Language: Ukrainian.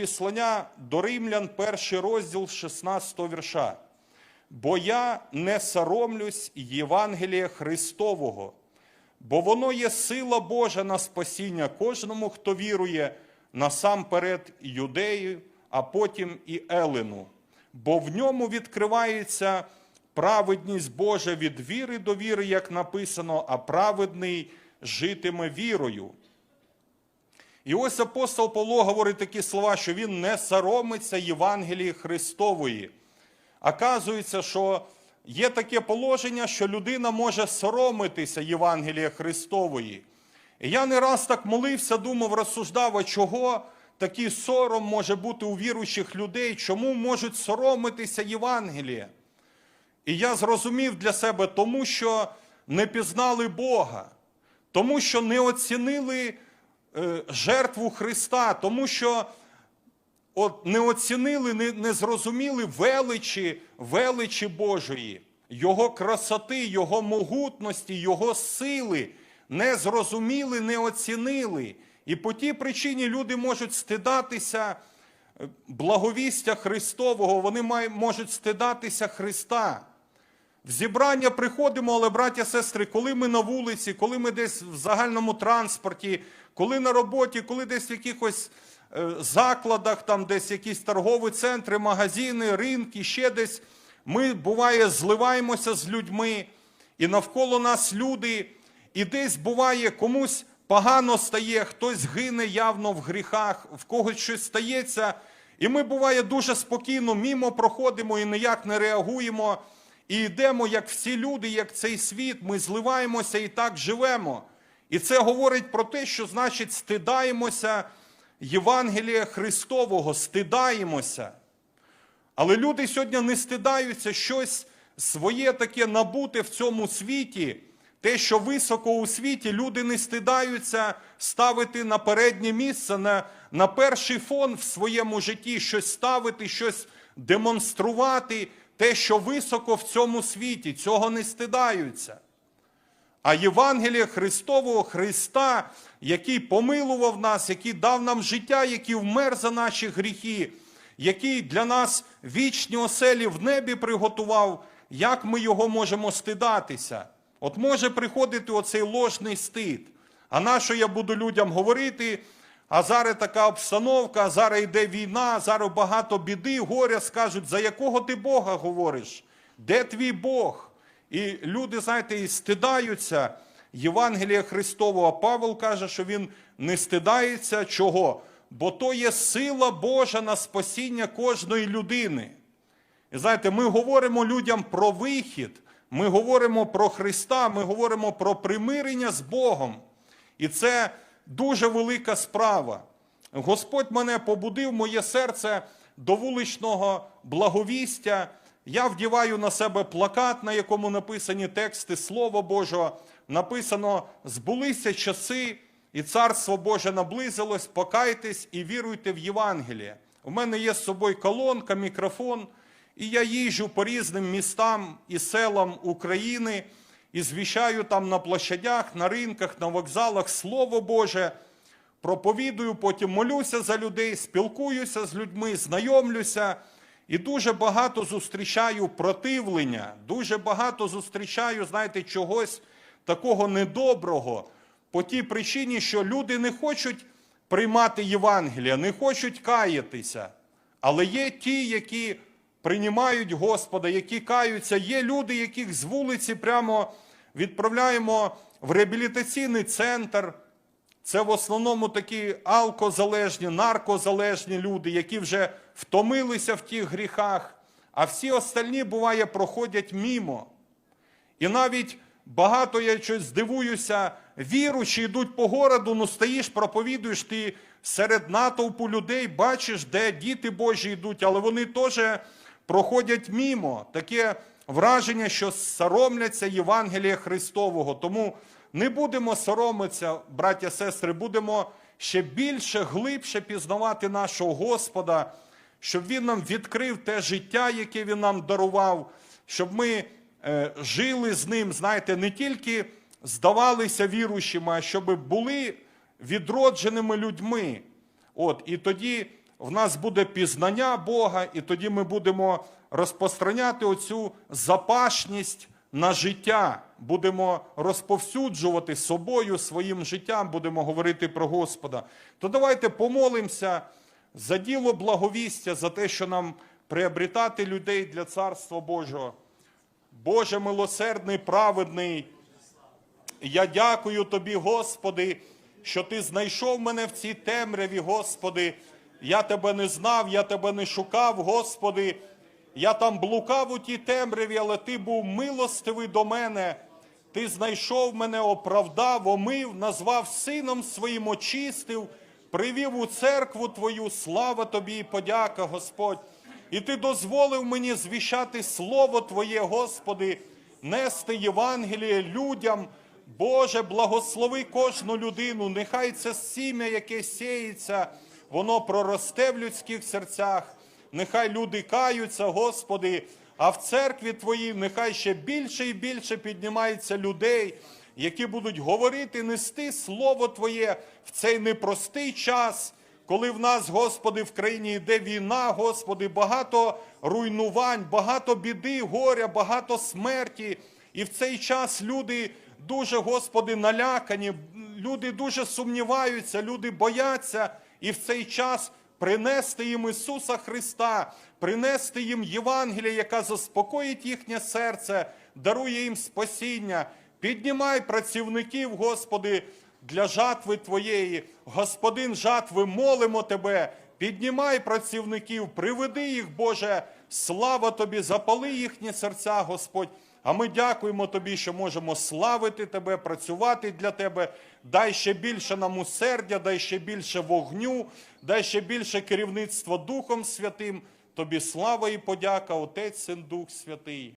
післання до римлян, перший розділ 16 вірша. Бо я не соромлюсь Євангелія Христового, бо воно є сила Божа на спасіння кожному, хто вірує насамперед юдею, а потім і Елену. Бо в ньому відкривається праведність Божа від віри до віри, як написано, а праведний житиме вірою. І ось апостол Павло говорить такі слова, що він не соромиться Євангелії Христової. Оказується, що є таке положення, що людина може соромитися Євангелія Христової. І я не раз так молився, думав, розсуждав, а чого такий сором може бути у віруючих людей, чому можуть соромитися Євангелія? І я зрозумів для себе, тому що не пізнали Бога, тому що не оцінили жертву Христа, тому що от не оцінили, не, не зрозуміли величі, величі Божої, Його красоти, Його могутності, Його сили, не зрозуміли, не оцінили. І по тій причині люди можуть стидатися е, благовістя Христового, вони май- можуть стидатися Христа. В зібрання приходимо, але, браття, сестри, коли ми на вулиці, коли ми десь в загальному транспорті, коли на роботі, коли десь в якихось е, закладах, там десь якісь торгові центри, магазини, ринки, ще десь, ми буває зливаємося з людьми, і навколо нас люди, і десь буває комусь погано стає, хтось гине явно в гріхах, в когось щось стається. І ми буває дуже спокійно мімо проходимо і ніяк не реагуємо. І йдемо, як всі люди, як цей світ, ми зливаємося і так живемо. І це говорить про те, що значить стидаємося Євангелія Христового, стидаємося. Але люди сьогодні не стидаються щось своє таке набуте в цьому світі. Те, що високо у світі, люди не стидаються ставити на переднє місце, на, на перший фон в своєму житті, щось ставити, щось демонструвати, те, що високо в цьому світі, цього не стидаються. А Євангелія Христового Христа, який помилував нас, який дав нам життя, який вмер за наші гріхи, який для нас вічні оселі в небі приготував, як ми його можемо стидатися? От може приходити оцей ложний стид. А на що я буду людям говорити? А зараз така обстановка, зараз йде війна, зараз багато біди, горя скажуть, за якого ти Бога говориш? Де твій Бог? І люди, знаєте, і стидаються Євангелія Христового. А Павел каже, що він не стидається чого? Бо то є сила Божа на спасіння кожної людини. І знаєте, ми говоримо людям про вихід, ми говоримо про Христа, ми говоримо про примирення з Богом. І це дуже велика справа. Господь мене побудив, моє серце до вуличного благовістя. Я вдіваю на себе плакат, на якому написані тексти Слова Божого. Написано: збулися часи, і царство Боже наблизилось, покайтесь і віруйте в Євангеліє. У мене є з собою колонка, мікрофон, і я їжджу по різним містам і селам України і звіщаю там на площадях, на ринках, на вокзалах Слово Боже. Проповідую, потім молюся за людей, спілкуюся з людьми, знайомлюся. І дуже багато зустрічаю противлення, дуже багато зустрічаю, знаєте, чогось такого недоброго по тій причині, що люди не хочуть приймати Євангелія, не хочуть каятися. Але є ті, які приймають Господа, які каються. Є люди, яких з вулиці прямо відправляємо в реабілітаційний центр. Це в основному такі алкозалежні, наркозалежні люди, які вже втомилися в тих гріхах, а всі остальні, буває, проходять мімо. І навіть багато я щось здивуюся, віручі йдуть по городу, ну стоїш, проповідуєш, ти серед натовпу людей бачиш, де діти Божі йдуть, але вони теж проходять мімо. Таке враження, що соромляться Євангелія Христового. Тому не будемо соромитися, браття, сестри, будемо ще більше, глибше пізнавати нашого Господа, щоб Він нам відкрив те життя, яке Він нам дарував, щоб ми е, жили з ним, знаєте, не тільки здавалися віруючими, а щоб були відродженими людьми. От, і тоді в нас буде пізнання Бога, і тоді ми будемо розпространяти оцю запашність на життя, будемо розповсюджувати собою, своїм життям, будемо говорити про Господа. То давайте помолимося за діло благовістя, за те, що нам приобретати людей для Царства Божого. Боже милосердний, праведний, я дякую тобі, Господи, що ти знайшов мене в цій темряві, Господи. Я тебе не знав, я тебе не шукав, Господи. Я там блукав у тій темряві, але ти був милостивий до мене. Ти знайшов мене, оправдав, омив, назвав сином своїм очистив, привів у церкву Твою, слава тобі і подяка, Господь. І ти дозволив мені звіщати Слово Твоє, Господи, нести Євангеліє людям. Боже, благослови кожну людину, нехай це сім'я, яке сіється, воно проросте в людських серцях. Нехай люди каються, Господи, а в церкві Твоїй нехай ще більше і більше піднімається людей, які будуть говорити, нести Слово Твоє в цей непростий час, коли в нас, Господи, в країні йде війна, Господи, багато руйнувань, багато біди, горя, багато смерті. І в цей час люди дуже, Господи, налякані, люди дуже сумніваються, люди бояться. І в цей час принести їм Ісуса Христа, принести їм Євангелія, яка заспокоїть їхнє серце, дарує їм спасіння. Піднімай працівників, Господи, для жатви Твоєї. Господин жатви, молимо Тебе. Піднімай працівників, приведи їх, Боже, слава Тобі, запали їхні серця, Господь. А ми дякуємо Тобі, що можемо славити Тебе, працювати для Тебе. Дай ще більше нам усердя, дай ще більше вогню, дай ще більше керівництва Духом Святим. Тобі слава і подяка, Отець, Син, Дух Святий.